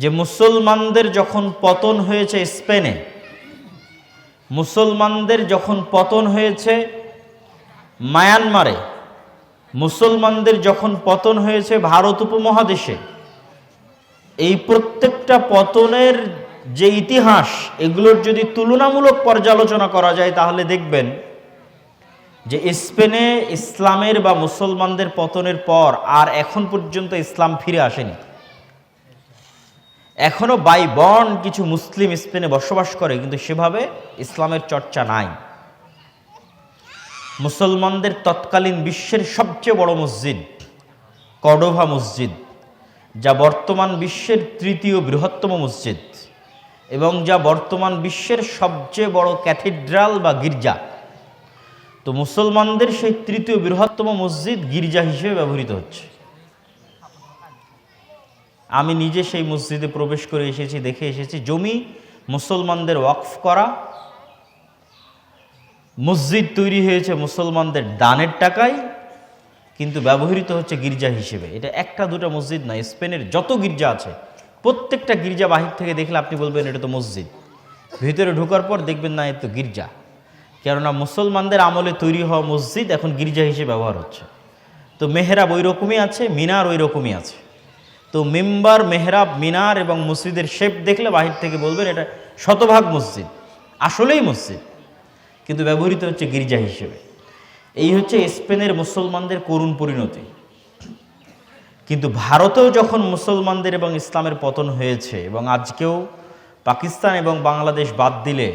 যে মুসলমানদের যখন পতন হয়েছে স্পেনে, মুসলমানদের যখন পতন হয়েছে মায়ানমারে, মুসলমানদের যখন পতন হয়েছে ভারত উপমহাদেশে, এই প্রত্যেকটা পতনের যে ইতিহাস, এগুলোর যদি তুলনামূলক পর্যালোচনা করা যায়, তাহলে দেখবেন যে স্পেনে ইসলামের বা মুসলমানদের পতনের পর আর এখন পর্যন্ত ইসলাম ফিরে আসেনি। এখনও বাই বন কিছু মুসলিম স্পেনে বসবাস করে, কিন্তু সেভাবে ইসলামের চর্চা নাই। মুসলমানদের তৎকালীন বিশ্বের সবচেয়ে বড় মসজিদ কডোভা মসজিদ, যা বর্তমান বিশ্বের তৃতীয় বৃহত্তম মসজিদ, এবং যা বর্তমান বিশ্বের সবচেয়ে বড় ক্যাথিড্রাল বা গির্জা। তো মুসলমানদের সেই তৃতীয় বৃহত্তম মসজিদ গির্জা হিসেবে ব্যবহৃত হচ্ছে। আমি নিজে সেই মসজিদে প্রবেশ করে এসেছি, দেখে এসেছি, জমি মুসলমানদের ওয়াকফ করা, মসজিদ তৈরি হয়েছে মুসলমানদের দানের টাকায়, কিন্তু ব্যবহৃত হচ্ছে গির্জা হিসেবে। এটা একটা দুটো মসজিদ নয় স্পেনের যত গির্জা আছে, প্রত্যেকটা গির্জা বাহির থেকে দেখলে আপনি বলবেন এটা তো মসজিদ। ভিতরে ঢোকার পর দেখবেন না এটা তো গির্জা। কেননা মুসলমানদের আমলে তৈরি হওয়া মসজিদ এখন গির্জা হিসেবে ব্যবহার হচ্ছে। তো মেহরাব ওই রকমই আছে, মিনার ওই রকমই আছে। তো মেম্বার, মেহরাব, মিনার এবং মসজিদের শেপ দেখলে বাহির থেকে বলবেন এটা শতভাগ মসজিদ, আসলেই মসজিদ, কিন্তু ব্যবহৃত হচ্ছে গির্জা হিসেবে। এই হচ্ছে স্পেনের মুসলমানদের করুণ পরিণতি। কিন্তু ভারতেও যখন মুসলমানদের এবং ইসলামের পতন হয়েছে এবং আজকেও পাকিস্তান এবং বাংলাদেশ বাদ দিলে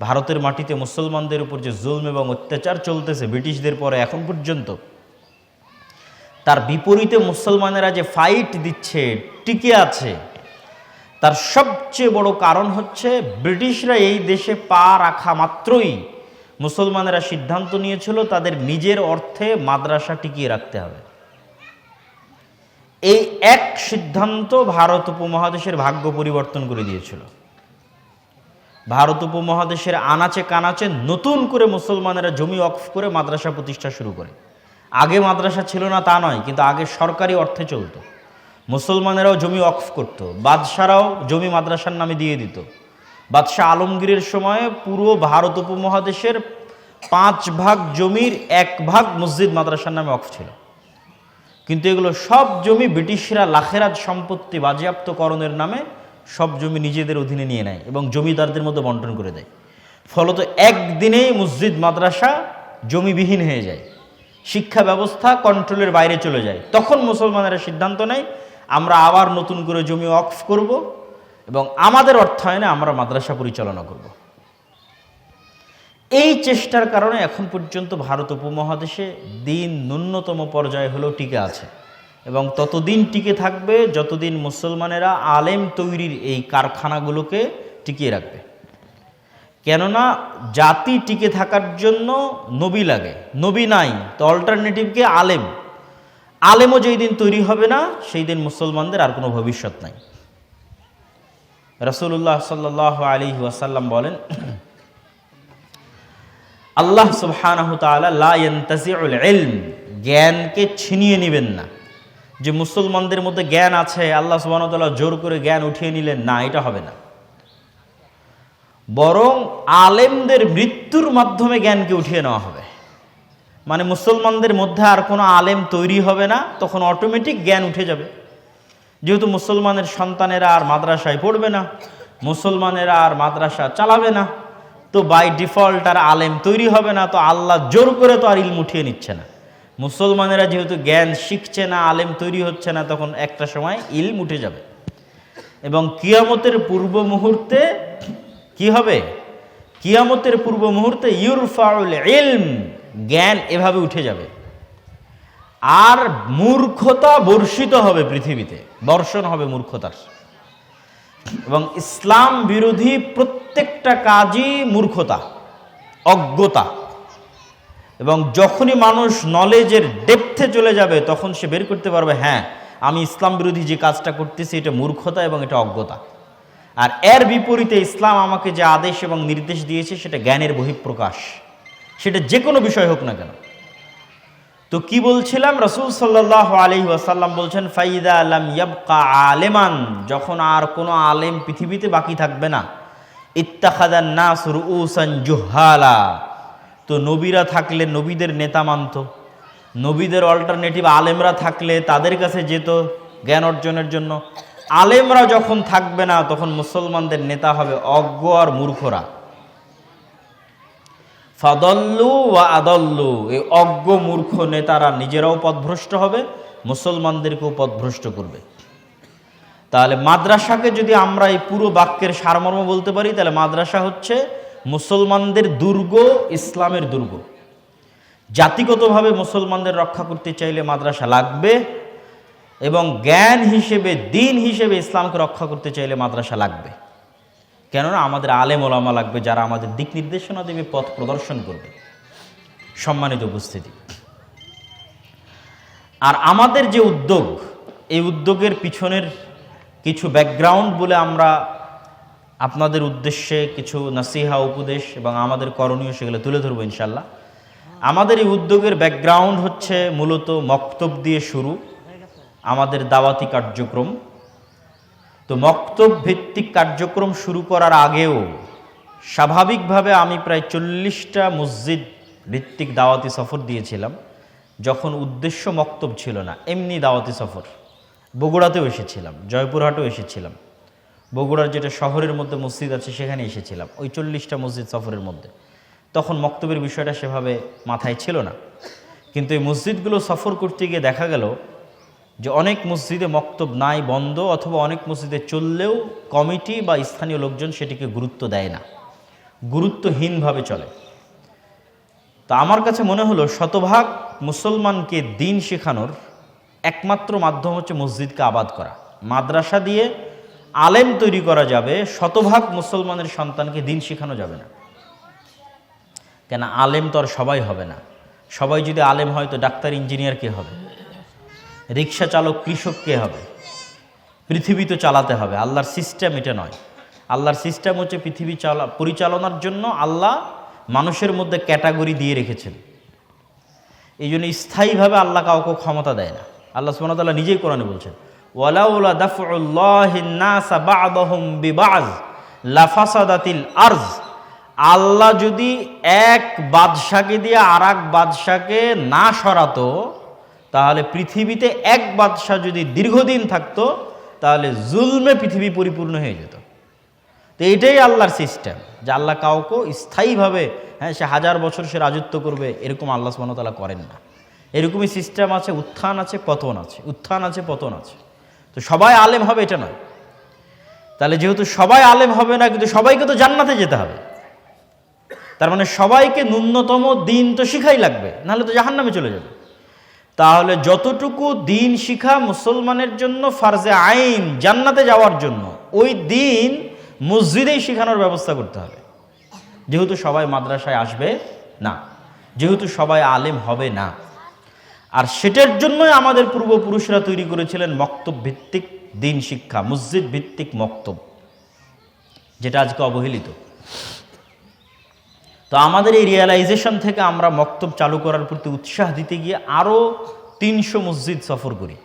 ভারতের মাটিতে মুসলমানদের উপর যে জুলম এবং অত্যাচার চলতেছে, ব্রিটিশদের পরে এখন পর্যন্ত তার বিপরীতে মুসলমানেরা যে ফাইট দিচ্ছে, টিকে আছে, তার সবচেয়ে বড় কারণ হচ্ছে ব্রিটিশরা এই দেশে পা রাখা মাত্রই মুসলমানেরা সিদ্ধান্ত নিয়েছিল তাদের নিজের অর্থে মাদ্রাসা টিকিয়ে রাখতে হবে। এই এক সিদ্ধান্ত ভারত উপমহাদেশের ভাগ্য পরিবর্তন করে দিয়েছিল। ভারত উপমহাদেশের আনাচে কানাচে নতুন করে মুসলমানেরা জমি অক্ফ করে মাদ্রাসা প্রতিষ্ঠা শুরু করে। আগে মাদ্রাসা ছিল না তা নয়, কিন্তু আগে সরকারি অর্থে চলতো। মুসলমানেরাও জমি অক্ফ করত, বাদশারাও জমি মাদ্রাসার নামে দিয়ে দিত। বাদশাহ আলমগীরের সময়ে পুরো ভারত উপমহাদেশের পাঁচ ভাগ জমির এক ভাগ মসজিদ মাদ্রাসার নামে অক্ফ ছিল। কিন্তু এগুলো সব জমি ব্রিটিশরা লাখেরাত সম্পত্তি বাজেয়াপ্তকরণের নামে সব জমি নিজেদের অধীনে নিয়ে নেয় এবং জমিদারদের মধ্যে বন্টন করে দেয়। ফলত একদিনেই মসজিদ মাদ্রাসা জমিবিহীন হয়ে যায়। শিক্ষা ব্যবস্থা কন্ট্রোলের বাইরে চলে যায়। তখন মুসলমানেরা সিদ্ধান্ত নেয়, আমরা আবার নতুন করে জমি অক্ফ করব এবং আমাদের অর্থায়নে আমরা মাদ্রাসা পরিচালনা করব। এই চেষ্টার কারণে এখন পর্যন্ত ভারত উপমহাদেশে দিন ন্যূনতম পর্যায়ে হলেও টিকে আছে এবং ততদিন টিকে থাকবে যতদিন মুসলমানেরা আলেম তৈরির এই কারখানাগুলোকে টিকিয়ে রাখবে। কেননা জাতি টিকে থাকার জন্য নবী লাগে। নবী নাই, তো অল্টারনেটিভকে আলেম। আলেমও যেই দিন তৈরি হবে না, সেই দিন মুসলমানদের আর কোনো ভবিষ্যৎ নাই। রসুল্লাহ সাল্লাহ আলী ওয়াসাল্লাম বলেন, আল্লাহ ইলম, জ্ঞানকে ছিনিয়ে নেবেন না। যে মুসলমানদের মধ্যে জ্ঞান আছে, আল্লাহ তাআলা জোর করে জ্ঞান উঠিয়ে নিলেন, না, এটা হবে না। বরং আলেমদের মৃত্যুর মাধ্যমে জ্ঞানকে উঠিয়ে নেওয়া হবে। মানে মুসলমানদের মধ্যে আর কোনো আলেম তৈরি হবে না, তখন অটোমেটিক জ্ঞান উঠে যাবে। যেহেতু মুসলমানের সন্তানেরা আর মাদ্রাসায় পড়বে না, মুসলমানেরা আর মাদ্রাসা চালাবে না, তো বাই ডিফল্ট আর আলেম তৈরি হবে না, তো আল্লাহ জোর করে তো আর ইলম উঠিয়ে নিচ্ছে না। মুসলমানেরা যেহেতু জ্ঞান শিখছে না, আলেম তৈরি হচ্ছে না, তখন একটা সময় ইলম উঠে যাবে। এবং কিয়ামতের পূর্ব মুহূর্তে কি হবে? কিয়ামতের পূর্ব মুহূর্তে ইউরফাউল ইলম জ্ঞান এভাবে উঠে যাবে। আর মূর্খতা বর্ষিত হবে পৃথিবীতে, বর্ষণ হবে মূর্খতার। এবং ইসলাম বিরোধী প্রত্যেকটা কাজই মূর্খতা, অজ্ঞতা। এবং যখনই মানুষ নলেজের ডেপথে চলে যাবে, তখন সে বের করতে পারবে হ্যাঁ আমি ইসলাম বিরোধী যে কাজটা করতেছি, এটা মূর্খতা এবং এটা অজ্ঞতা। আর এর বিপরীতে ইসলাম আমাকে যে আদেশ এবং নির্দেশ দিয়েছে, সেটা জ্ঞানের বহিঃপ্রকাশ। সেটা যে কোনো বিষয় হোক না কেন। তো কি বলছিলাম? রসুল সাল্লাহ আলী ওয়াসাল্লাম বলছেন, ফাইদা আলম ইয়াবকা আলেমান যখন আর কোনো আলেম পৃথিবীতে বাকি থাকবে না। ইত্তাখাদান নাসুর উসান জুহালা তো নবীরা থাকলে নবীদের নেতা মানত। নবীদের অল্টারনেটিভ আলেমরা থাকলে তাদের কাছে যেত জ্ঞান অর্জনের জন্য। আলেমরা যখন থাকবে না, তখন মুসলমানদের নেতা হবে অজ্ঞ আর মূর্খরা। ফাদল্লু ওয়া আদল্লু, এই অজ্ঞ মূর্খ নেতারা নিজেরাও পথভ্রষ্ট হবে, মুসলমানদেরকেও পথভ্রষ্ট করবে। তাহলে মাদ্রাসাকে যদি আমরা এই পুরো বাক্যের সারমর্ম বলতে পারি, তাহলে মাদ্রাসা হচ্ছে মুসলমানদের দুর্গ, ইসলামের দুর্গ। জাতিগতভাবে মুসলমানদের রক্ষা করতে চাইলে মাদ্রাসা লাগবে। এবং জ্ঞান হিসেবে, দিন হিসেবে ইসলামকে রক্ষা করতে চাইলে মাদ্রাসা লাগবে। কেননা আমাদের আলেম ওলামা লাগবে যারা আমাদের দিক নির্দেশনা দেবে, পথ প্রদর্শন করবে। সম্মানিত উপস্থিতি। আর আমাদের যে উদ্যোগ, এই উদ্যোগের পিছনের কিছু ব্যাকগ্রাউন্ড বলে আমরা আপনাদের উদ্দেশ্যে কিছু নাসিহা, উপদেশ এবং আমাদের করণীয় সেগুলো তুলে ধরবো ইনশাল্লাহ আমাদের এই উদ্যোগের ব্যাকগ্রাউন্ড হচ্ছে মূলত মক্তব দিয়ে শুরু। আমাদের দাওয়াতি কার্যক্রম। তো মক্তব ভিত্তিক কার্যক্রম শুরু করার আগেও স্বাভাবিকভাবে আমি প্রায় চল্লিশটা মসজিদ ভিত্তিক দাওয়াতি সফর দিয়েছিলাম, যখন উদ্দেশ্য মক্তব ছিল না। এমনি দাওয়াতি সফর। বগুড়াতেও এসেছিলাম, জয়পুরহাটেও এসেছিলাম। বগুড়ার যেটা শহরের মধ্যে মসজিদ আছে, সেখানে এসেছিলাম, ওই চল্লিশটা মসজিদ সফরের মধ্যে। তখন মক্তবের বিষয়টা সেভাবে মাথায় ছিল না। কিন্তু এই মসজিদগুলো সফর করতে গিয়ে দেখা গেল যে অনেক মসজিদে মক্তব নাই বন্ধ অথবা অনেক মসজিদে চললেও কমিটি বা স্থানীয় লোকজন সেটিকে গুরুত্ব দেয় না। গুরুত্বহীনভাবে চলে। তা আমার কাছে মনে হলো শতভাগ মুসলমানকে দিন শেখানোর একমাত্র মাধ্যম হচ্ছে মসজিদকে আবাদ করা। মাদ্রাসা দিয়ে আলেম তৈরি করা যাবে, শতভাগ মুসলমানের সন্তানকে দিন শেখানো যাবে না। কেন আলেম তো আর সবাই হবে না। সবাই যদি আলেম হয় তো ডাক্তার, ইঞ্জিনিয়ার কে হবে? রিক্সা চালক কৃষককে হবে? পৃথিবী তো চালাতে হবে, আল্লাহর সিস্টেম এটা নয়। আল্লাহর সিস্টেম হচ্ছে পৃথিবী চালা, পরিচালনার জন্য আল্লাহ মানুষের মধ্যে ক্যাটাগরি দিয়ে রেখেছেন। এই জন্য স্থায়ীভাবে আল্লাহ কাউকে ক্ষমতা দেয় না। আল্লাহ সুবহানাহু নিজেই কোরআনে বলছেন, ওয়ালাউলা দাফউল্লাহিন নাসা বা'দাহুম বিবাজ লাফাসাদাতিল আরজ। আল্লাহ যদি এক বাদশাকে দিয়ে আর এক বাদশাকে না সরাতো তাহলে পৃথিবীতে এক বাদশাহ যদি দীর্ঘদিন থাকতো, তাহলে জুলমে পৃথিবী পরিপূর্ণ হয়ে যেত। তো এটাই আল্লাহর সিস্টেম যে আল্লাহ কাউকে স্থায়ীভাবে হ্যাঁ সে হাজার বছর সে রাজত্ব করবে, এরকম আল্লাহ সুবাহতালা করেন না। এরকমই সিস্টেম আছে, উত্থান আছে, পতন আছে, উত্থান আছে, পতন আছে। তো সবাই আলেম হবে, এটা নয়। তাহলে যেহেতু সবাই আলেম হবে না, কিন্তু সবাইকে তো জান্নাতে যেতে হবে। তার মানে সবাইকে ন্যূনতম দিন তো শিখাই লাগবে, নাহলে তো জাহান্নামে চলে যাবে। তাহলে যতটুকু দিন শিখা মুসলমানের জন্য ফার্জে আইন জান্নাতে যাওয়ার জন্য, ওই দিন মসজিদেই শিখানোর ব্যবস্থা করতে হবে। যেহেতু সবাই মাদ্রাসায় আসবে, না। যেহেতু সবাই আলেম হবে, না। আর সেটার জন্যই আমাদের পূর্বপুরুষরা তৈরি করেছিলেন মক্তব ভিত্তিক দিন শিক্ষা মসজিদ ভিত্তিক মক্তব, যেটা আজকে অবহেলিত। তো আমাদের এই রিয়েলাইজেশন থেকে আমরা মক্তব চালু করার প্রতি উৎসাহ দিতে গিয়ে আরও তিনশো মসজিদ সফর করি।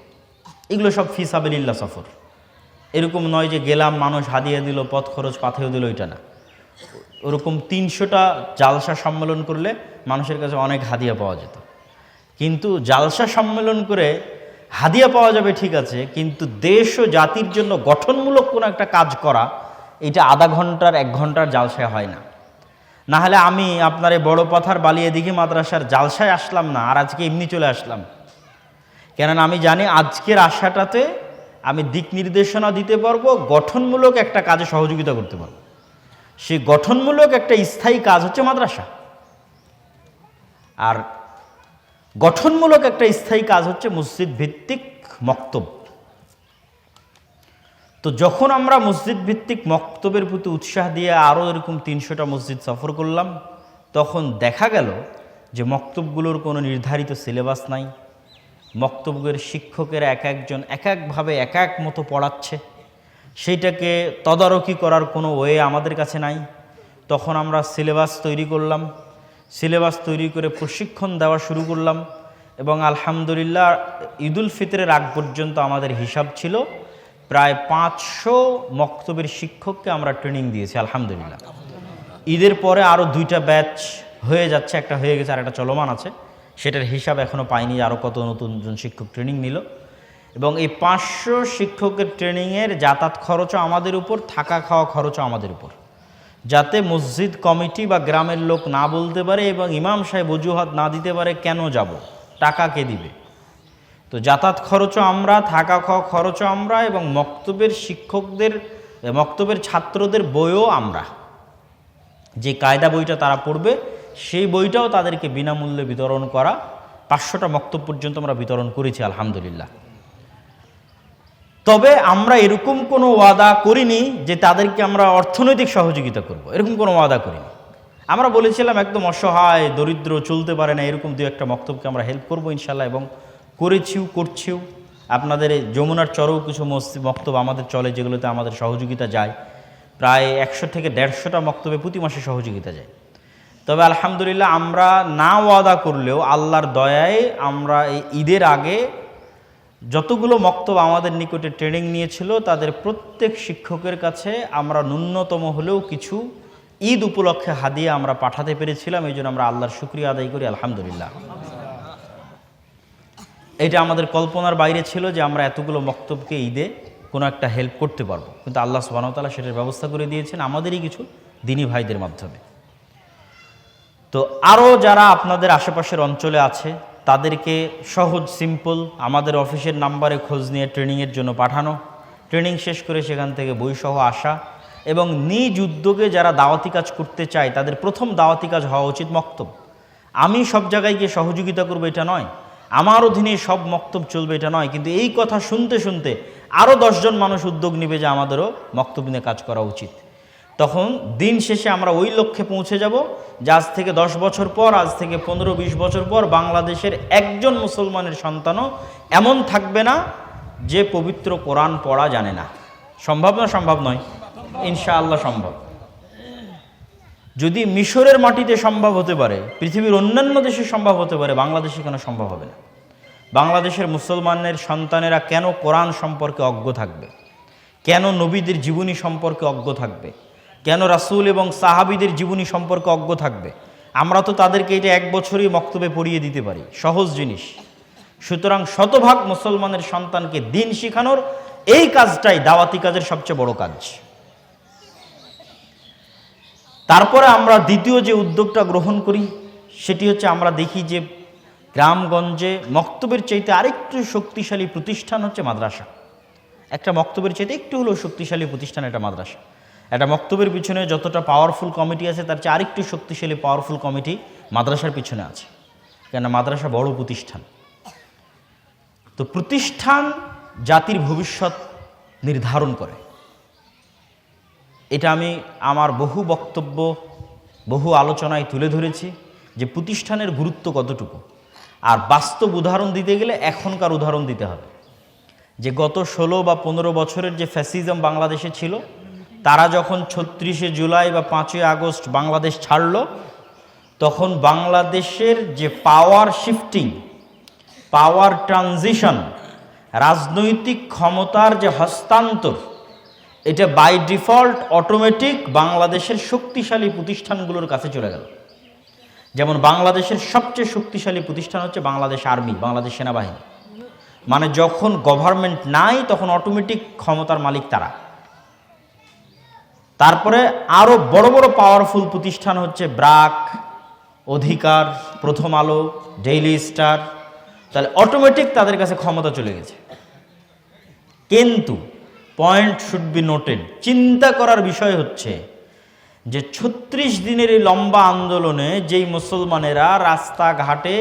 এগুলো সব ফিসাবিল্লা সফর। এরকম নয় যে গেলাম, মানুষ হাদিয়ে দিল, পথ খরচ পাথেও দিল, এটা না। ওরকম তিনশোটা জালসা সম্মেলন করলে মানুষের কাছে অনেক হাদিয়া পাওয়া যেত। কিন্তু জালসা সম্মেলন করে হাদিয়া পাওয়া যাবে ঠিক আছে, কিন্তু দেশ ও জাতির জন্য গঠনমূলক কোনো একটা কাজ করা, এটা আধা ঘণ্টার, এক ঘণ্টার জালসায় হয় না। না হলে আমি আপনার এই বড় পথার বালিয়ে দিঘি মাদ্রাসার জালসায় আসলাম না, আর আজকে এমনি চলে আসলাম। কেননা আমি জানি আজকের আশাটাতে আমি দিক নির্দেশনা দিতে পারব, গঠনমূলক একটা কাজে সহযোগিতা করতে পারব। সেই গঠনমূলক একটা স্থায়ী কাজ হচ্ছে মাদ্রাসা। আর গঠনমূলক একটা স্থায়ী কাজ হচ্ছে মসজিদ ভিত্তিক মক্তব তো যখন আমরা মসজিদ ভিত্তিক মক্তবের প্রতি উৎসাহ দিয়ে আরও এরকম তিনশোটা মসজিদ সফর করলাম, তখন দেখা গেল যে মক্তবগুলোর কোনো নির্ধারিত সিলেবাস নাই। মক্তবের শিক্ষকেরা এক একজন এক একভাবে এক এক মতো পড়াচ্ছে। সেইটাকে তদারকি করার কোনো ওয়ে আমাদের কাছে নাই। তখন আমরা সিলেবাস তৈরি করলাম। সিলেবাস তৈরি করে প্রশিক্ষণ দেওয়া শুরু করলাম এবং আলহামদুলিল্লাহ ঈদুল ফিতরের আগ পর্যন্ত আমাদের হিসাব ছিল, প্রায় পাঁচশো মক্তবের শিক্ষককে আমরা ট্রেনিং দিয়েছি, আলহামদুলিল্লাহ। ঈদের পরে আরও দুইটা ব্যাচ হয়ে যাচ্ছে, একটা হয়ে গেছে আর একটা চলমান আছে। সেটার হিসাব এখনও পাইনি আরও কত নতুন জন শিক্ষক ট্রেনিং নিল। এবং এই পাঁচশো শিক্ষকের ট্রেনিংয়ের যাতায়াত খরচও আমাদের উপর, থাকা খাওয়া খরচও আমাদের উপর। যাতে মসজিদ কমিটি বা গ্রামের লোক না বলতে পারে এবং ইমাম সাহেব অজুহাত না দিতে পারে কেন যাব? টাকা কে দিবে? তো যাতায়াত খরচও আমরা, থাকা খাওয়া খরচও আমরা এবং মক্তবের শিক্ষকদের, মক্তবের ছাত্রদের বইও আমরা। যে কায়দা বইটা তারা পড়বে সেই বইটাও তাদেরকে বিনামূল্যে বিতরণ করা। পাঁচশোটা মক্তব পর্যন্ত আমরা বিতরণ করেছি, আলহামদুলিল্লাহ। তবে আমরা এরকম কোনো ওয়াদা করিনি যে তাদেরকে আমরা অর্থনৈতিক সহযোগিতা করব। এরকম কোনো ওয়াদা করিনি। আমরা বলেছিলাম, একদম অসহায়, দরিদ্র, চলতে পারে না, এরকম দু একটা মক্তবকে আমরা হেল্প করব ইনশাল্লাহ এবং করেছিও, করছিও। আপনাদের যমুনার চরেও কিছু মক্তব আমাদের চলে, যেগুলোতে আমাদের সহযোগিতা যায়। প্রায় একশো থেকে দেড়শোটা মক্তবে প্রতি মাসে সহযোগিতা যায়। তবে আলহামদুলিল্লাহ আমরা না ওয়াদা করলেও আল্লাহর দয়ায় আমরা এই ঈদের আগে যতগুলো মক্তব আমাদের নিকটে ট্রেনিং নিয়েছিল, তাদের প্রত্যেক শিক্ষকের কাছে আমরা ন্যূনতম হলেও কিছু ঈদ উপলক্ষে হাদিয়া আমরা পাঠাতে পেরেছিলাম, এই জন্য আমরা আল্লাহর শুক্রিয়া আদায় করি, আলহামদুলিল্লাহ। এটা আমাদের কল্পনার বাইরে ছিল যে আমরা এতগুলো মক্তবকে ঈদে কোনো একটা হেল্প করতে পারব। কিন্তু আল্লাহ সুবাহতালা সেটার ব্যবস্থা করে দিয়েছেন আমাদেরই কিছু দিনী ভাইদের মাধ্যমে। তো আরও যারা আপনাদের আশেপাশের অঞ্চলে আছে, তাদেরকে সহজ সিম্পল আমাদের অফিসের নাম্বারে খোঁজ নিয়ে ট্রেনিংয়ের জন্য পাঠানো। ট্রেনিং শেষ করে সেখান থেকে বইসহ আসা এবং নিজ উদ্যোগে যারা দাওয়াতি কাজ করতে চায়, তাদের প্রথম দাওয়াতি কাজ হওয়া উচিত মক্তব আমি সব জায়গায় গিয়ে সহযোগিতা করব এটা নয়। আমার অধীনে সব মক্তব চলবে এটা নয়। কিন্তু এই কথা শুনতে শুনতে আরও দশজন মানুষ উদ্যোগ নেবে যে আমাদেরও মক্তব নিয়ে কাজ করা উচিত। তখন দিন শেষে আমরা ওই লক্ষ্যে পৌঁছে যাব যে আজ থেকে দশ বছর পর, আজ থেকে পনেরো বিশ বছর পর বাংলাদেশের একজন মুসলমানের সন্তানও এমন থাকবে না যে পবিত্র কোরআন পড়া জানে না। সম্ভব না সম্ভব নয়? ইনশাআল্লাহ সম্ভব। যদি মিশরের মাটিতে সম্ভব হতে পারে, পৃথিবীর অন্যান্য দেশে সম্ভব হতে পারে, বাংলাদেশে কেন সম্ভব হবে না? বাংলাদেশের মুসলমানের সন্তানেরা কেন কোরআন সম্পর্কে অজ্ঞ থাকবে? কেন নবীদের জীবনী সম্পর্কে অজ্ঞ থাকবে? কেন রাসূল এবং সাহাবিদের জীবনী সম্পর্কে অজ্ঞ থাকবে? আমরা তো তাদেরকে এটা এক বছরই মক্তবে পড়িয়ে দিতে পারি। সহজ জিনিস। সুতরাং শতভাগ মুসলমানের সন্তানকে দিন শিখানোর এই কাজটাই দাওয়াতি কাজের সবচেয়ে বড় কাজ। তারপরে আমরা দ্বিতীয় যে উদ্যোগটা গ্রহণ করি, সেটি হচ্ছে আমরা দেখি যে গ্রামগঞ্জে মক্তবের চাইতে আরেকটু শক্তিশালী প্রতিষ্ঠান হচ্ছে মাদ্রাসা। একটা মক্তবের চাইতে একটু হলেও শক্তিশালী প্রতিষ্ঠান এটা মাদ্রাসা। একটা মক্তবের পিছনে যতটা পাওয়ারফুল কমিটি আছে, তার চেয়ে আরেকটু শক্তিশালী পাওয়ারফুল কমিটি মাদ্রাসার পিছনে আছে। কেন মাদ্রাসা বড় প্রতিষ্ঠান। তো প্রতিষ্ঠান জাতির ভবিষ্যৎ নির্ধারণ করে। এটা আমি আমার বহু বক্তব্য, বহু আলোচনায় তুলে ধরেছি যে প্রতিষ্ঠানের গুরুত্ব কতটুকু। আর বাস্তব উদাহরণ দিতে গেলে এখনকার উদাহরণ দিতে হবে। যে গত ষোলো বা পনেরো বছরের যে ফ্যাসিজম বাংলাদেশে ছিল তারা যখন ছত্রিশে জুলাই বা পাঁচই আগস্ট বাংলাদেশ ছাড়ল, তখন বাংলাদেশের যে পাওয়ার শিফটিং পাওয়ার ট্রানজিশন রাজনৈতিক ক্ষমতার যে হস্তান্তর, এটা বাই ডিফল্ট অটোমেটিক বাংলাদেশের শক্তিশালী প্রতিষ্ঠানগুলোর কাছে চলে গেল। যেমন বাংলাদেশের সবচেয়ে শক্তিশালী প্রতিষ্ঠান হচ্ছে বাংলাদেশ আর্মি বাংলাদেশ সেনাবাহিনী। মানে যখন গভর্নমেন্ট নাই, তখন অটোমেটিক ক্ষমতার মালিক তারা। তারপরে আরও বড় বড় পাওয়ারফুল প্রতিষ্ঠান হচ্ছে ব্রাক, অধিকার, প্রথম আলো ডেইলি স্টার তাহলে অটোমেটিক তাদের কাছে ক্ষমতা চলে গেছে। কিন্তু পয়েন্ট শুড বি নোটেড চিন্তা করার বিষয় হচ্ছে যে ছত্রিশ দিনের এই লম্বা আন্দোলনে যেই মুসলমানেরা রাস্তাঘাটে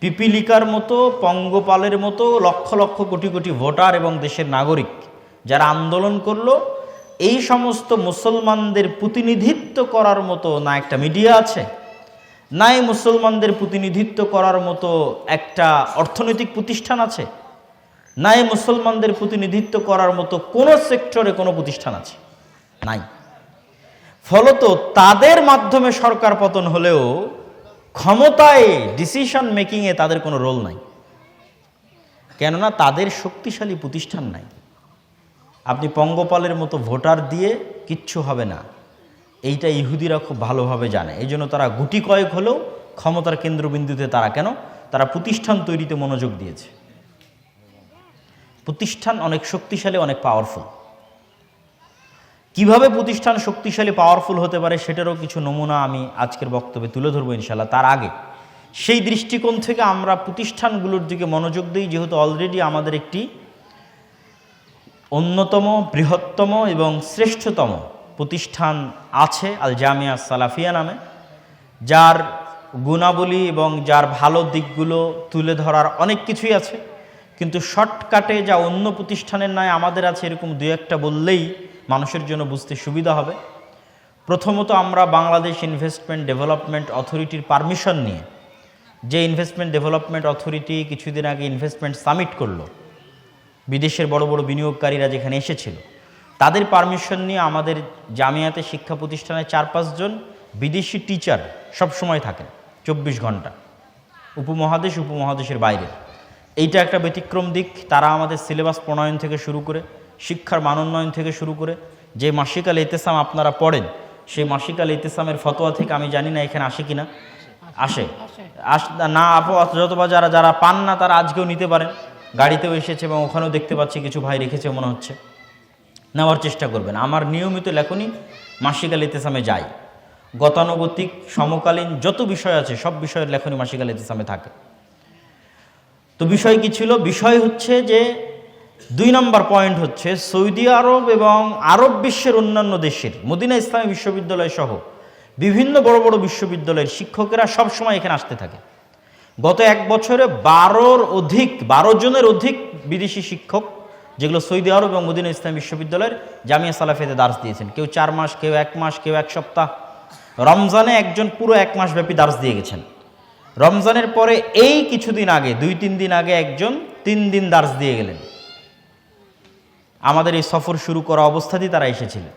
পিপিলিকার মতো, পঙ্গপালের মতো লক্ষ লক্ষ কোটি কোটি ভোটার এবং দেশের নাগরিক যারা আন্দোলন করল এই সমস্ত মুসলমানদের প্রতিনিধিত্ব করার মতো না একটা মিডিয়া আছে, না এই মুসলমানদের প্রতিনিধিত্ব করার মতো একটা অর্থনৈতিক প্রতিষ্ঠান আছে, না এই মুসলমানদের প্রতিনিধিত্ব করার মতো কোনো সেক্টরে কোনো প্রতিষ্ঠান আছে, নাই। ফলত তাদের মাধ্যমে সরকার পতন হলেও ক্ষমতায় ডিসিশন মেকিংয়ে তাদের কোনো রোল নাই। কেননা তাদের শক্তিশালী প্রতিষ্ঠান নাই। আপনি পঙ্গপালের মতো ভোটার দিয়ে কিচ্ছু হবে না। এইটা ইহুদিরা খুব ভালোভাবে জানে। এই জন্য তারা গুটি কয়েক হলেও ক্ষমতার কেন্দ্রবিন্দুতে তারা কেন? তারা প্রতিষ্ঠান তৈরিতে মনোযোগ দিয়েছে। প্রতিষ্ঠান অনেক শক্তিশালী, অনেক পাওয়ারফুল কীভাবে প্রতিষ্ঠান শক্তিশালী পাওয়ারফুল হতে পারে সেটারও কিছু নমুনা আমি আজকের বক্তব্যে তুলে ধরবো ইনশাল্লাহ তার আগে, সেই দৃষ্টিকোণ থেকে আমরা প্রতিষ্ঠানগুলোর দিকে মনোযোগ দিই, যেহেতু অলরেডি আমাদের একটি অন্যতম, বৃহত্তম এবং শ্রেষ্ঠতম প্রতিষ্ঠান আছে আল জামিয়া সালাফিয়া নামে, যার গুণাবলী এবং যার ভালো দিকগুলো তুলে ধরার অনেক কিছুই আছে। কিন্তু শর্টকাটে যা অন্য প্রতিষ্ঠানের নয় আমাদের আছে এরকম দু একটা বললেই মানুষের জন্য বুঝতে সুবিধা হবে। প্রথমত আমরা বাংলাদেশ ইনভেস্টমেন্ট ডেভেলপমেন্ট অথরিটির পারমিশন নিয়ে, যে ইনভেস্টমেন্ট ডেভেলপমেন্ট অথরিটি কিছুদিন আগে ইনভেস্টমেন্ট সামিট করল বিদেশের বড় বড় বিনিয়োগকারীরা যেখানে এসেছিল তাদের পারমিশন নিয়ে আমাদের জামিয়াতে শিক্ষা প্রতিষ্ঠানে চার পাঁচজন বিদেশি টিচার সব সময় থাকেন চব্বিশ ঘণ্টা। উপমহাদেশ উপমহাদেশের বাইরে। এইটা একটা ব্যতিক্রম দিক। তারা আমাদের সিলেবাস প্রণয়ন থেকে শুরু করে শিক্ষার মানোন্নয়ন থেকে শুরু করে যে মাসিকাল ইতেসাম আপনারা পড়েন সেই মাসিকাল ইতেসামের ফতোয়া থেকে আমি জানি না এখানে আসে কিনা। আসে। আস না আপু যতবা যারা যারা পান না তারা আজকেও নিতে পারেন। গাড়িতেও এসেছে এবং ওখানেও দেখতে পাচ্ছি কিছু ভাই রেখেছে মনে হচ্ছে। নেওয়ার চেষ্টা করবেন। আমার নিয়মিত লেখনী মাসিকাল ইতেসামে যাই গতানুগতিক, সমকালীন যত বিষয় আছে, সব বিষয়ের লেখনী মাসিকাল ইতেসামে থাকে। তো বিষয় কি ছিল? বিষয় হচ্ছে যে দুই নম্বর পয়েন্ট হচ্ছে, সৌদি আরব এবং আরব বিশ্বের অন্যান্য দেশের, মদিনা ইসলামী বিশ্ববিদ্যালয় সহ বিভিন্ন বড় বড় বিশ্ববিদ্যালয়ের শিক্ষকেরা সবসময় এখানে আসতে থাকে। গত এক বছরে বারোর অধিক, বারো জনের অধিক বিদেশি শিক্ষক, যেগুলো সৌদি আরব এবং মদিনা ইসলাম বিশ্ববিদ্যালয়ের জামিয়া সালাফেতে দার্স দিয়েছেন। কেউ চার মাস, কেউ এক মাস, কেউ এক সপ্তাহ। রমজানে একজন পুরো এক মাস ব্যাপী দার্স দিয়ে গেছেন। রমজানের পরে এই কিছুদিন আগে, দুই, তিন দিন আগে একজন তিন দিন দার্স দিয়ে গেলেন। আমাদের এই সফর শুরু করা অবস্থাতেই তারা এসেছিলেন।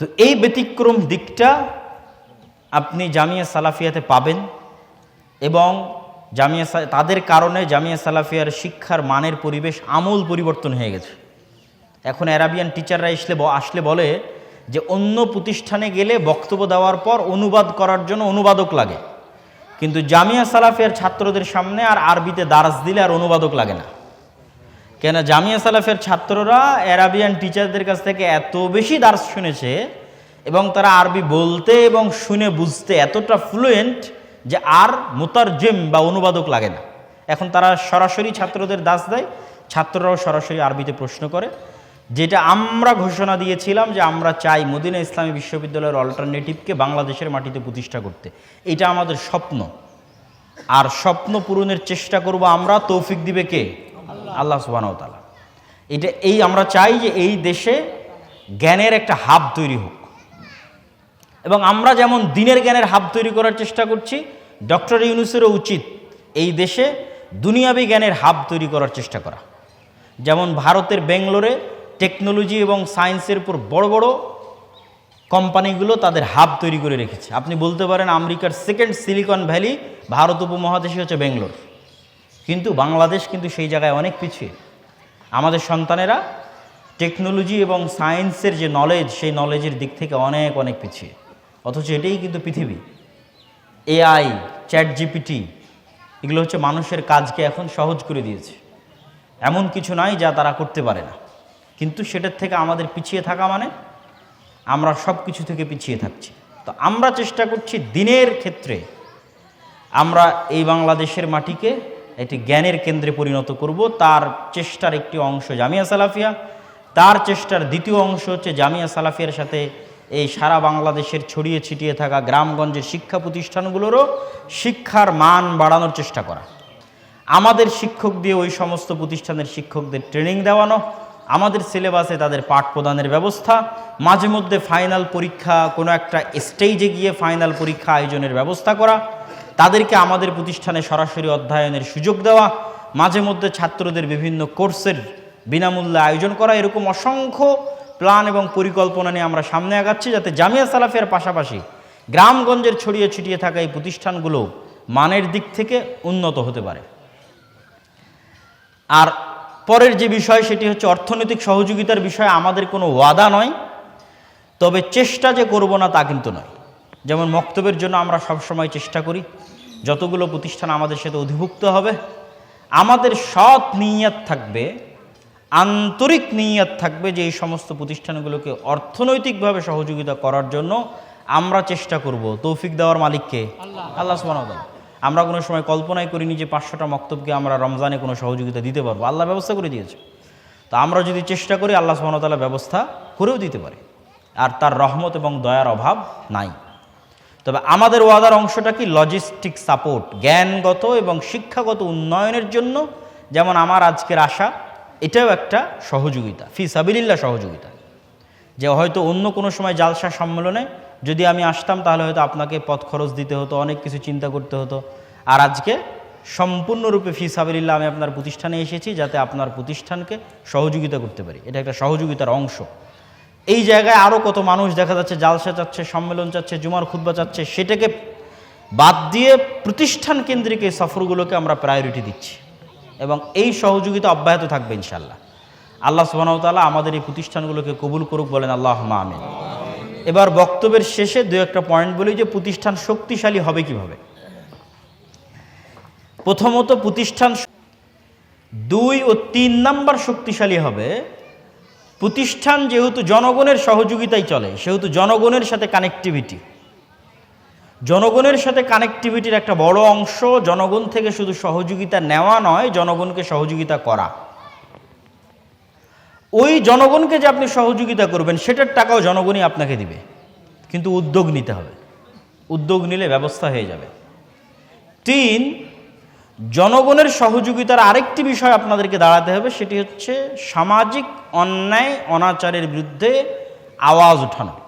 তো এই ব্যতিক্রম দিকটা আপনি জামিয়া সালাফিয়াতে পাবেন। এবং জামিয়া তাদের কারণে জামিয়া সালাফিয়ার শিক্ষার মানের পরিবেশ আমূল পরিবর্তন হয়ে গেছে। এখন অ্যারাবিয়ান টিচাররা আসলে আসলে বলে যে অন্য প্রতিষ্ঠানে গেলে বক্তব্য দেওয়ার পর অনুবাদ করার জন্য অনুবাদক লাগে। কিন্তু জামিয়া সালাফিয়ার ছাত্রদের সামনে আর আরবিতে দারাজ দিলে আর অনুবাদক লাগে না। কেন জামিয়া সালাফের ছাত্ররা অ্যারাবিয়ান টিচারদের কাছ থেকে এত বেশি দার্স শুনেছে এবং তারা আরবি বলতে এবং শুনে বুঝতে এতটা ফ্লুয়েন্ট যে আর মোতারজেম বা অনুবাদক লাগে না। এখন তারা সরাসরি ছাত্রদের দাস দেয়, ছাত্ররাও সরাসরি আরবিতে প্রশ্ন করে। যেটা আমরা ঘোষণা দিয়েছিলাম যে আমরা চাই মদিনা ইসলামী বিশ্ববিদ্যালয়ের অল্টারনেটিভকে বাংলাদেশের মাটিতে প্রতিষ্ঠা করতে। এটা আমাদের স্বপ্ন। আর স্বপ্ন পূরণের চেষ্টা করব আমরা, তৌফিক দিবে কে? আল্লাহ সুবাহ তালা এটা এই আমরা চাই যে এই দেশে জ্ঞানের একটা হাব তৈরি হোক। এবং আমরা যেমন দিনের জ্ঞানের হাব তৈরি করার চেষ্টা করছি ডক্টর ইউনুসেরও উচিত এই দেশে দুনিয়াবি জ্ঞানের হাব তৈরি করার চেষ্টা করা। যেমন ভারতের বেঙ্গলোরে টেকনোলজি এবং সায়েন্সের উপর বড় বড় কোম্পানিগুলো তাদের হাব তৈরি করে রেখেছে। আপনি বলতে পারেন আমেরিকার সেকেন্ড সিলিকন ভ্যালি ভারত উপমহাদেশে হচ্ছে বেঙ্গলোর কিন্তু বাংলাদেশ কিন্তু সেই জায়গায় অনেক পিছিয়ে। আমাদের সন্তানেরা টেকনোলজি এবং সায়েন্সের যে নলেজ সেই নলেজের দিক থেকে অনেক অনেক পিছিয়ে। অথচ এটাই কিন্তু পৃথিবী। এআই চ্যাট জিপিটি এগুলো হচ্ছে মানুষের কাজকে এখন সহজ করে দিয়েছে। এমন কিছু নাই যা তারা করতে পারে না। কিন্তু সেটার থেকে আমাদের পিছিয়ে থাকা মানে আমরা সব কিছু থেকে পিছিয়ে থাকছি। তো আমরা চেষ্টা করছি দিনের ক্ষেত্রে আমরা এই বাংলাদেশের মাটিকে একটি জ্ঞানের কেন্দ্রে পরিণত করব। তার চেষ্টার একটি অংশ জামিয়া সালাফিয়া, তার চেষ্টার দ্বিতীয় অংশ হচ্ছে জামিয়া সালাফিয়ার সাথে এই সারা বাংলাদেশের ছড়িয়ে ছিটিয়ে থাকা গ্রামগঞ্জের শিক্ষা প্রতিষ্ঠানগুলোরও শিক্ষার মান বাড়ানোর চেষ্টা করা। আমাদের শিক্ষক দিয়ে ওই সমস্ত প্রতিষ্ঠানের শিক্ষকদের ট্রেনিং দেওয়ানো, আমাদের সিলেবাসে তাদের পাঠ প্রদানের ব্যবস্থা, মাঝে মধ্যে ফাইনাল পরীক্ষা, কোনো একটা স্টেজে গিয়ে ফাইনাল পরীক্ষা আয়োজনের ব্যবস্থা করা, তাদেরকে আমাদের প্রতিষ্ঠানে সরাসরি অধ্যয়নের সুযোগ দেওয়া, মাঝে মধ্যে ছাত্রদের বিভিন্ন কোর্সের বিনামূল্যে আয়োজন করা, এরকম অসংখ্য প্ল্যান এবং পরিকল্পনা নিয়ে আমরা সামনে আগাচ্ছি যাতে জামিয়া সালাফের পাশাপাশি গ্রামগঞ্জের ছড়িয়ে ছিটিয়ে থাকা এই প্রতিষ্ঠানগুলো মানের দিক থেকে উন্নত হতে পারে। আর পরের যে বিষয় সেটি হচ্ছে অর্থনৈতিক সহযোগিতার বিষয়ে, আমাদের কোনো ওয়াদা নয়, তবে চেষ্টা যে করব না তা কিন্তু নয়। যেমন মক্তবের জন্য আমরা সবসময় চেষ্টা করি, যতগুলো প্রতিষ্ঠান আমাদের সাথে অধিভুক্ত হবে, আমাদের সৎ নিয়াত থাকবে আন্তরিক নিয়াত থাকবে যে এই সমস্ত প্রতিষ্ঠানগুলোকে অর্থনৈতিকভাবে সহযোগিতা করার জন্য আমরা চেষ্টা করব। তৌফিক দেওয়ার মালিককে? আল্লাহ। ওয়া আমরা কোনো সময় কল্পনাই করিনি যে পাঁচশোটা মক্তবকে আমরা রমজানে কোনো সহযোগিতা দিতে পারব। আল্লাহ ব্যবস্থা করে দিয়েছে। তো আমরা যদি চেষ্টা করি আল্লাহ ওয়া ব্যবস্থা করেও দিতে পারে। আর তার রহমত এবং দয়ার অভাব নাই। তবে আমাদের ওয়াদার অংশটা কি? লজিস্টিক সাপোর্ট জ্ঞানগত এবং শিক্ষাগত উন্নয়নের জন্য। যেমন আমার আজকের আশা এটাও একটা সহযোগিতা, ফি সাবিলিল্লাহ সহযোগিতা। যে হয়তো অন্য কোনো সময় জালসা সম্মেলনে যদি আমি আসতাম তাহলে হয়তো আপনাকে পথ খরচ দিতে হতো, অনেক কিছু চিন্তা করতে হতো। আর আজকে সম্পূর্ণরূপে ফি সাবিলিল্লাহ আমি আপনার প্রতিষ্ঠানে এসেছি যাতে আপনার প্রতিষ্ঠানকে সহযোগিতা করতে পারি। এটা একটা সহযোগিতার অংশ। এই জায়গায় আরও কত মানুষ দেখা যাচ্ছে জালসা চাচ্ছে, সম্মেলন চাচ্ছে, জুমার খুদ্া চাচ্ছে, সেটাকে বাদ দিয়ে প্রতিষ্ঠান কেন্দ্রিক এই সফরগুলোকে আমরা প্রায়োরিটি দিচ্ছি। এবং এই সহযোগিতা অব্যাহত থাকবে ইনশাল্লাহ আল্লাহ সুবাহতাল্লাহ আমাদের এই প্রতিষ্ঠানগুলোকে কবুল করুক বলেন আল্লাহ আমিন। এবার বক্তব্যের শেষে দু একটা পয়েন্ট বলি যে প্রতিষ্ঠান শক্তিশালী হবে কীভাবে? প্রথমত প্রতিষ্ঠান দুই ও তিন নাম্বার শক্তিশালী হবে প্রতিষ্ঠান যেহেতু জনগণের সহযোগিতায় চলে, সেহেতু জনগণের সাথে কানেক্টিভিটি জনগণের সাথে কানেক্টিভিটির একটা বড় অংশ, জনগণ থেকে শুধু সহযোগিতা নেওয়া নয়, জনগণকে সহযোগিতা করা। ওই জনগণকে যে আপনি সহযোগিতা করবেন, সেটার টাকাও জনগণই আপনাকে দিবে। কিন্তু উদ্যোগ নিতে হবে। উদ্যোগ নিলে ব্যবস্থা হয়ে যাবে। তিন, জনগণের সহযোগিতার আরেকটি বিষয় আপনাদেরকে দাঁড়াতে হবে, সেটি হচ্ছে সামাজিক অন্যায়, অনাচারের বিরুদ্ধে আওয়াজ উঠানো।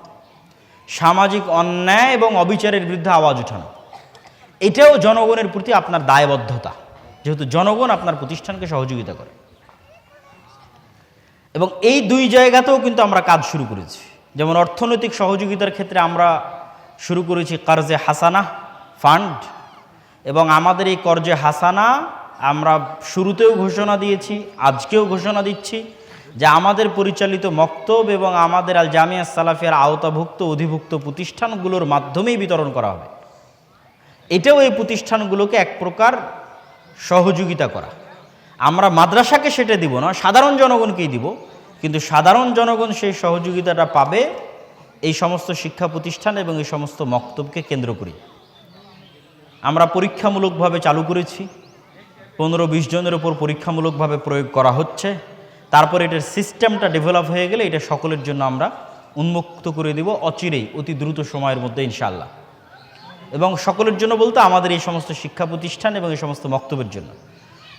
সামাজিক অন্যায় এবং অবিচারের বিরুদ্ধে আওয়াজ উঠানো। এটাও জনগণের প্রতি আপনার দায়বদ্ধতা। যেহেতু জনগণ আপনার প্রতিষ্ঠানকে সহযোগিতা করে। এবং এই দুই জায়গাতেও কিন্তু আমরা কাজ শুরু করেছি। যেমন অর্থনৈতিক সহযোগিতার ক্ষেত্রে আমরা শুরু করেছি কর্জে হাসানা ফান্ড এবং আমাদের এই কর্জে হাসানা আমরা শুরুতেও ঘোষণা দিয়েছি, আজকেও ঘোষণা দিচ্ছি। যে আমাদের পরিচালিত মক্তব এবং আমাদের আল জামিয়া সালাফিয়ার আওতাভুক্ত অধিভুক্ত প্রতিষ্ঠানগুলোর মাধ্যমেই বিতরণ করা হবে। এটাও এই প্রতিষ্ঠানগুলোকে এক প্রকার সহযোগিতা করা। আমরা মাদ্রাসাকে সেটা দিব না, সাধারণ জনগণকেই দিব, কিন্তু সাধারণ জনগণ সেই সহযোগিতাটা পাবে এই সমস্ত শিক্ষা প্রতিষ্ঠান এবং এই সমস্ত মক্তবকে কেন্দ্র করি। আমরা পরীক্ষামূলকভাবে চালু করেছি পনেরো বিশ জনের ওপর পরীক্ষামূলকভাবে প্রয়োগ করা হচ্ছে। তারপর এটার সিস্টেমটা ডেভেলপ হয়ে গেলে এটা সকলের জন্য আমরা উন্মুক্ত করে দেব অচিরেই, অতি দ্রুত সময়ের মধ্যে ইনশাল্লাহ এবং সকলের জন্য বলতে আমাদের এই সমস্ত শিক্ষা প্রতিষ্ঠান এবং এই সমস্ত বক্তব্যের জন্য।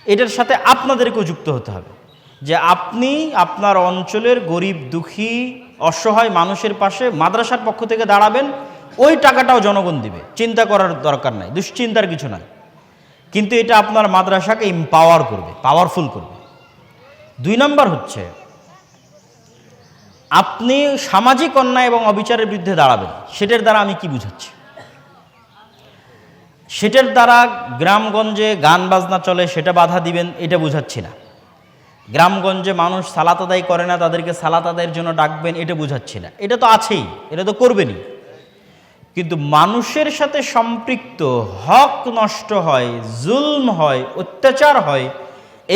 এটার সাথে আপনাদেরকেও যুক্ত হতে হবে। যে আপনি আপনার অঞ্চলের গরিব, দুঃখী, অসহায় মানুষের পাশে মাদ্রাসার পক্ষ থেকে দাঁড়াবেন, ওই টাকাটাও জনগণ দিবে। চিন্তা করার দরকার নাই, দুশ্চিন্তার কিছু নাই। কিন্তু এটা আপনার মাদ্রাসাকে ইম্পাওয়ার করবে পাওয়ারফুল করবে। দুই নম্বর হচ্ছে, আপনি সামাজিক অন্যায় এবং অবিচারের বিরুদ্ধে দাঁড়াবেন। সেটার দ্বারা আমি কি বুঝাচ্ছি? সেটার দ্বারা গ্রামগঞ্জে গান বাজনা চলে, সেটা বাধা দিবেন, এটা বুঝাচ্ছি না। গ্রামগঞ্জে মানুষ সালাত আদায় করে না, তাদেরকে সালাত আদায়ের জন্য ডাকবেন, এটা বুঝাচ্ছি না। এটা তো আছেই, এটা তো করবেনই। কিন্তু মানুষের সাথে সম্পৃক্ত, হক নষ্ট হয়, জুলম হয়, অত্যাচার হয়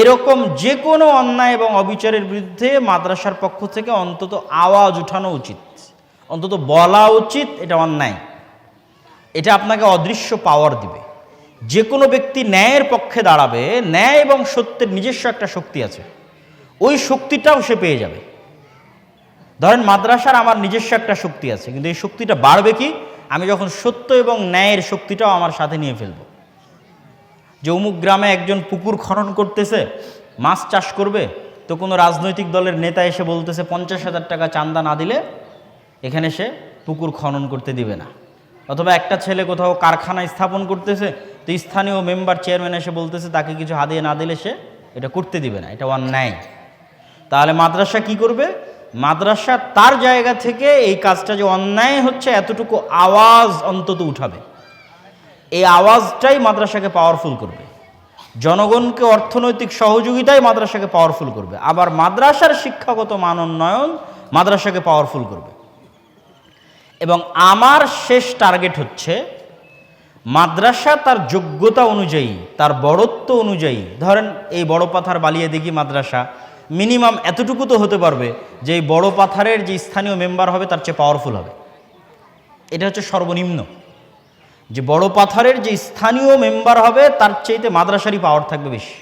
এরকম যে কোনো অন্যায় এবং অবিচারের বিরুদ্ধে মাদ্রাসার পক্ষ থেকে অন্তত আওয়াজ উঠানো উচিত। অন্তত বলা উচিত এটা অন্যায়। এটা আপনাকে অদৃশ্য পাওয়ার দিবে। যে কোনো ব্যক্তি ন্যায়ের পক্ষে দাঁড়াবে, ন্যায় এবং সত্যের নিজস্ব একটা শক্তি আছে। ওই শক্তিটাও সে পেয়ে যাবে। ধরেন মাদ্রাসার আমার নিজস্ব একটা শক্তি আছে, কিন্তু এই শক্তিটা বাড়বে কি? আমি যখন সত্য এবং ন্যায়ের শক্তিটাও আমার সাথে নিয়ে ফেলব। যে অমুক গ্রামে একজন পুকুর খনন করতেছে, মাছ চাষ করবে, তো কোনো রাজনৈতিক দলের নেতা এসে বলতেছে, পঞ্চাশ হাজার টাকা চান্দা না দিলে এখানে সে পুকুর খনন করতে দিবে না। অথবা একটা ছেলে কোথাও কারখানা স্থাপন করতেছে, তো স্থানীয় মেম্বার চেয়ারম্যান এসে বলতেছে, তাকে কিছু হাদিয়ে না দিলে সে এটা করতে দিবে না, এটা অন্যায় তাহলে মাদ্রাসা কি করবে? মাদ্রাসা তার জায়গা থেকে এই কাজটা যে অন্যায় হচ্ছে, এতটুকু আওয়াজ অন্তত উঠাবে। এই আওয়াজটাই মাদ্রাসাকে পাওয়ারফুল করবে। জনগণকে অর্থনৈতিক সহযোগিতাই মাদ্রাসাকে পাওয়ারফুল করবে। আবার মাদ্রাসার শিক্ষাগত মান উন্নয়ন মাদ্রাসাকে পাওয়ারফুল করবে। এবং আমার শেষ টার্গেট হচ্ছে মাদ্রাসা তার যোগ্যতা অনুযায়ী, তার বড়ত্ব অনুযায়ী, ধরেন এই বড় পাথার বালিয়ে দেখি মাদ্রাসা মিনিমাম এতটুকু তো হতে পারবে যে এই বড় পাথারের যে স্থানীয় মেম্বার হবে তার চেয়ে পাওয়ারফুল হবে। এটা হচ্ছে সর্বনিম্ন। যে বড় পাথারের যে স্থানীয় মেম্বার হবে, তার চাইতে মাদ্রাসারই পাওয়ার থাকবে বেশি।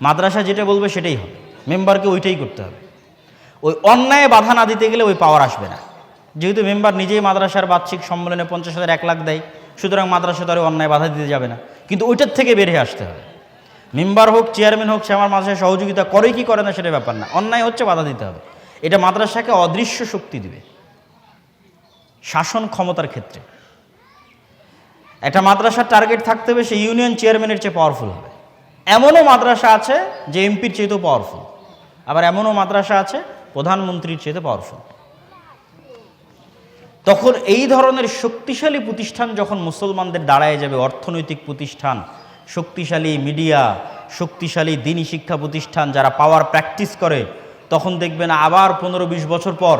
মাদ্রাসা যেটা বলবে সেটাই হবে। মেম্বারকে ওইটাই করতে হবে। ওই অন্যায় বাধা না দিতে গেলে ওই পাওয়ার আসবে না। যেহেতু মেম্বার নিজেই মাদ্রাসার বার্ষিক সম্মেলনে পঞ্চাশ হাজার এক লাখ দেয়, সুতরাং মাদ্রাসা তার অন্যায় বাধা দিতে যাবে না। কিন্তু ওইটার থেকে বেরিয়ে আসতে হবে। মেম্বার হোক চেয়ারম্যান হোক, সে আমার মাদ্রাসায় সহযোগিতা করে কি করে না, সেটা ব্যাপার না। অন্যায় হচ্ছে, বাধা দিতে হবে। এটা মাদ্রাসাকে অদৃশ্য শক্তি দিবে। শাসন ক্ষমতার ক্ষেত্রে। একটা মাদ্রাসার টার্গেট থাকতে হবে সে ইউনিয়ন চেয়ারম্যানের চেয়ে পাওয়ারফুল হবে। এমনও মাদ্রাসা আছে যে এমপির চেয়েতেও পাওয়ারফুল আবার এমনও মাদ্রাসা আছে প্রধানমন্ত্রীর চেয়েতে পাওয়ারফুল তখন এই ধরনের শক্তিশালী প্রতিষ্ঠান যখন মুসলমানদের দাঁড়ায় যাবে, অর্থনৈতিক প্রতিষ্ঠান, শক্তিশালী মিডিয়া শক্তিশালী দিনী শিক্ষা প্রতিষ্ঠান যারা পাওয়ার প্র্যাকটিস করে, তখন দেখবেন আবার পনেরো বিশ বছর পর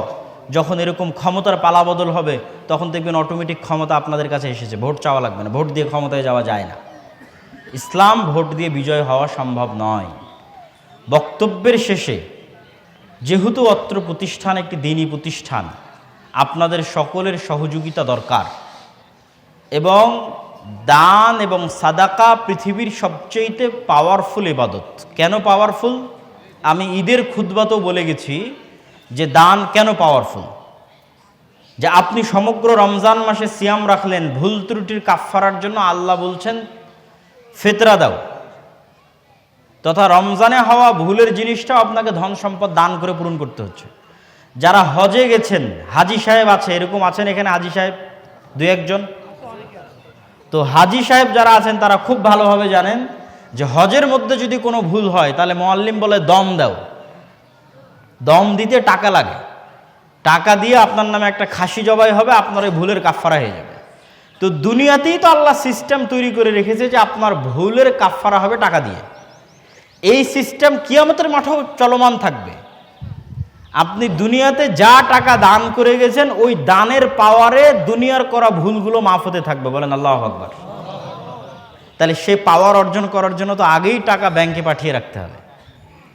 যখন এরকম ক্ষমতার পালাবদল হবে, তখন দেখবেন অটোমেটিক ক্ষমতা আপনাদের কাছে এসেছে। ভোট চাওয়া লাগবে না। ভোট দিয়ে ক্ষমতায় যাওয়া যায় না। ইসলাম ভোট দিয়ে বিজয় হওয়া সম্ভব নয়। বক্তব্যের শেষে, যেহেতু অত্র প্রতিষ্ঠান একটি দিনী প্রতিষ্ঠান, আপনাদের সকলের সহযোগিতা দরকার। এবং দান এবং সাদাকা পৃথিবীর সবচেয়েতে পাওয়ারফুল ইবাদত। কেন পাওয়ারফুল আমি ঈদের খুদ্বাতেও বলে গেছি যে দান কেন পাওয়ারফুল যে আপনি সমগ্র রমজান মাসে সিয়াম রাখলেন, ভুল ত্রুটির কাফফারার জন্য আল্লাহ বলছেন, ফেতরা দাও। তথা রমজানে হওয়া ভুলের জিনিসটাও আপনাকে ধন সম্পদ দান করে পূরণ করতে হচ্ছে। যারা হজে গেছেন, হাজি সাহেব আছে, এরকম আছেন এখানে হাজি সাহেব? দু একজন? তো হাজি সাহেব যারা আছেন, তারা খুব ভালোভাবে জানেন যে হজের মধ্যে যদি কোনো ভুল হয়, তাহলে মোয়াল্লিম বলে দম দাও। দম দিতে টাকা লাগে। টাকা দিয়ে আপনার নামে একটা খাসি জবাই হবে, আপনার ওই ভুলের কাফারা হয়ে যাবে। তো দুনিয়াতেই তো আল্লাহ সিস্টেম তৈরি করে রেখেছে যে আপনার ভুলের কাফারা হবে টাকা দিয়ে। এই সিস্টেম কিয়ামতের মাঠেও চলমান থাকবে। আপনি দুনিয়াতে যা টাকা দান করে গেছেন, ওই দানের পাওয়ারে দুনিয়ার করা ভুলগুলো মাফ হতে থাকবে। বলেন আল্লাহ আকবর। তাহলে সে পাওয়ার অর্জন করার জন্য তো আগেই টাকা ব্যাংকে পাঠিয়ে রাখতে হবে।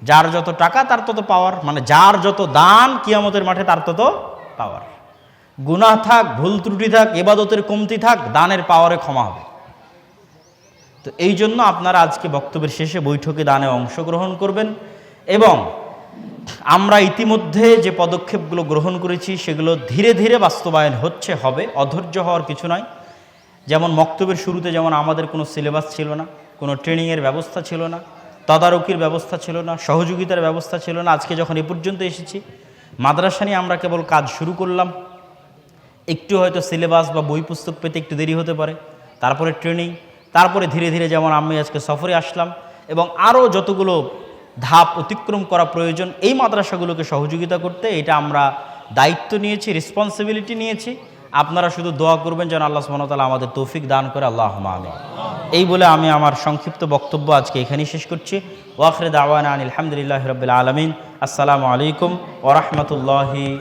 যার যত টাকা, তার তত পাওয়ার মানে যার যত দান, কিয়ামতের মাঠে তার তত পাওয়ার গুনাহ থাক, ভুল ত্রুটি থাক, এবাদতের কমতি থাক, দানের পাওয়ারে ক্ষমা হবে। তো এই জন্য আপনারা আজকে বক্তব্যের শেষে বৈঠকে দানে অংশগ্রহণ করবেন এবং আমরা ইতিমধ্যে যে পদক্ষেপগুলো গ্রহণ করেছি, সেগুলো ধীরে ধীরে বাস্তবায়ন হচ্ছে, হবে, অধৈর্য হওয়ার কিছু নয়। যেমন মক্তবের শুরুতে যেমন আমাদের কোনো সিলেবাস ছিল না, কোনো ট্রেনিংয়ের ব্যবস্থা ছিল না তদারকির ব্যবস্থা ছিল না, সহযোগিতার ব্যবস্থা ছিল না। আজকে যখন এ পর্যন্ত এসেছি, মাদ্রাসা নিয়ে আমরা কেবল কাজ শুরু করলাম। একটু হয়তো সিলেবাস বা বই পুস্তক পেতে একটু দেরি হতে পারে, তারপরে ট্রেনিং, তারপরে ধীরে ধীরে যেমন আমি আজকে সফরে আসলাম এবং আরও যতগুলো ধাপ অতিক্রম করা প্রয়োজন, এই মাদ্রাসাগুলোকে সহযোগিতা করতে এটা আমরা দায়িত্ব নিয়েছি রেসপন্সিবিলিটি নিয়েছি। আপনারা শুধু দোয়া করবেন যেন আল্লাহ সুবহানাহু আমাদের তৌফিক দান করে আল্লাহ আমি এই বলে আমি আমার সংক্ষিপ্ত বক্তব্য আজকে এখানেই শেষ করছি। ওয়াখরে দাওয়ান আলহামদুলিল্লাহ রবিল আলমিন। আসসালামু আলাইকুম ওরহমতুল্লাহি